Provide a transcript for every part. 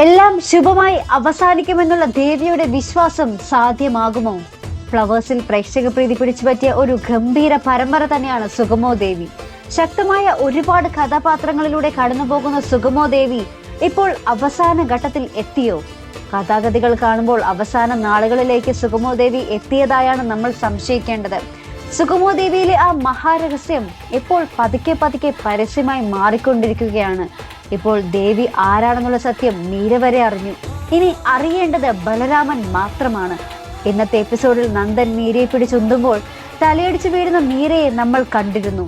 എല്ലാം ശുഭമായി അവസാനിക്കുമെന്നുള്ള ദേവിയുടെ വിശ്വാസം സാധ്യമാകുമോ? ഫ്ലവേഴ്സിൽ പ്രേക്ഷക പ്രീതി പിടിച്ചു പറ്റിയ ഒരു ഗംഭീര പരമ്പര തന്നെയാണ് സുഗമോ ദേവി. ശക്തമായ ഒരുപാട് കഥാപാത്രങ്ങളിലൂടെ കടന്നുപോകുന്ന സുഗമോ ദേവി ഇപ്പോൾ അവസാന ഘട്ടത്തിൽ എത്തിയോ? കഥാഗതികൾ കാണുമ്പോൾ അവസാന നാളുകളിലേക്ക് സുഗമോ ദേവി എത്തിയതായാണ് നമ്മൾ സംശയിക്കേണ്ടത്. സുഗമോ ദേവിയിലെ ആ മഹാരഹസ്യം ഇപ്പോൾ പതുക്കെ പതുക്കെ പരസ്യമായി മാറിക്കൊണ്ടിരിക്കുകയാണ്. ഇപ്പോൾ ദേവി ആരാണെന്നുള്ള സത്യം മീര വരെ അറിഞ്ഞു. ഇനി അറിയേണ്ടത് ബലരാമൻ മാത്രമാണ്. ഇന്നത്തെ എപ്പിസോഡിൽ നന്ദൻ മീരയെ പിടിച്ചുന്തുമ്പോൾ തലയടിച്ചു വീഴുന്ന മീരയെ നമ്മൾ കണ്ടിരുന്നു.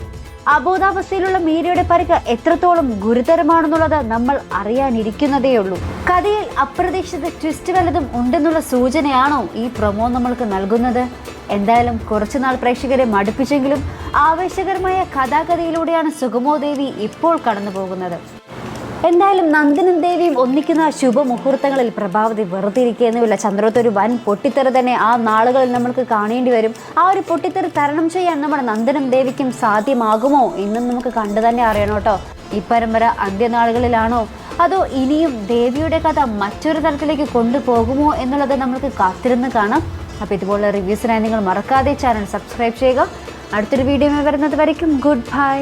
അബോധാവസ്ഥയിലുള്ള മീരയുടെ പരിക്ക് എത്രത്തോളം ഗുരുതരമാണെന്നുള്ളത് നമ്മൾ അറിയാനിരിക്കുന്നതേയുള്ളൂ കഥയിൽ അപ്രതീക്ഷിത ട്വിസ്റ്റ് വലതും ഉണ്ടെന്നുള്ള സൂചനയാണോ ഈ പ്രൊമോ നമ്മൾക്ക് നൽകുന്നത്? എന്തായാലും കുറച്ചുനാൾ പ്രേക്ഷകരെ മടുപ്പിച്ചെങ്കിലും ആവേശകരമായ കഥാകഥയിലൂടെയാണ് സുഗമോ ദേവി ഇപ്പോൾ കടന്നു പോകുന്നത് എന്തായാലും നന്ദനും ദേവിയും ഒന്നിക്കുന്ന ശുഭമുഹൂർത്തങ്ങളിൽ പ്രഭാവതി വെറുതെ ചന്ദ്രത്തെ ഒരു വൻ പൊട്ടിത്തെറി തന്നെ ആ നാളുകളിൽ നമുക്ക് കാണേണ്ടി വരും. ആ ഒരു പൊട്ടിത്തെറി തരണം ചെയ്യാൻ നമ്മുടെ നന്ദനും ദേവിക്കും സാധ്യമാകുമോ എന്നും നമുക്ക് കണ്ടു തന്നെ അറിയണം കേട്ടോ. ഈ പരമ്പര അന്ത്യനാളുകളിലാണോ? അതോ ഇനിയും ദേവിയുടെ കഥ മറ്റൊരു തരത്തിലേക്ക് കൊണ്ടുപോകുമോ എന്നുള്ളത് നമുക്ക് കാത്തിരുന്ന് കാണാം. അപ്പോൾ ഇതുപോലുള്ള റിവ്യൂസിനായി നിങ്ങൾ മറക്കാതെ ചാനൽ സബ്സ്ക്രൈബ് ചെയ്യുക. അടുത്തൊരു വീഡിയോ വരുന്നത് വരയ്ക്കും. Good bye.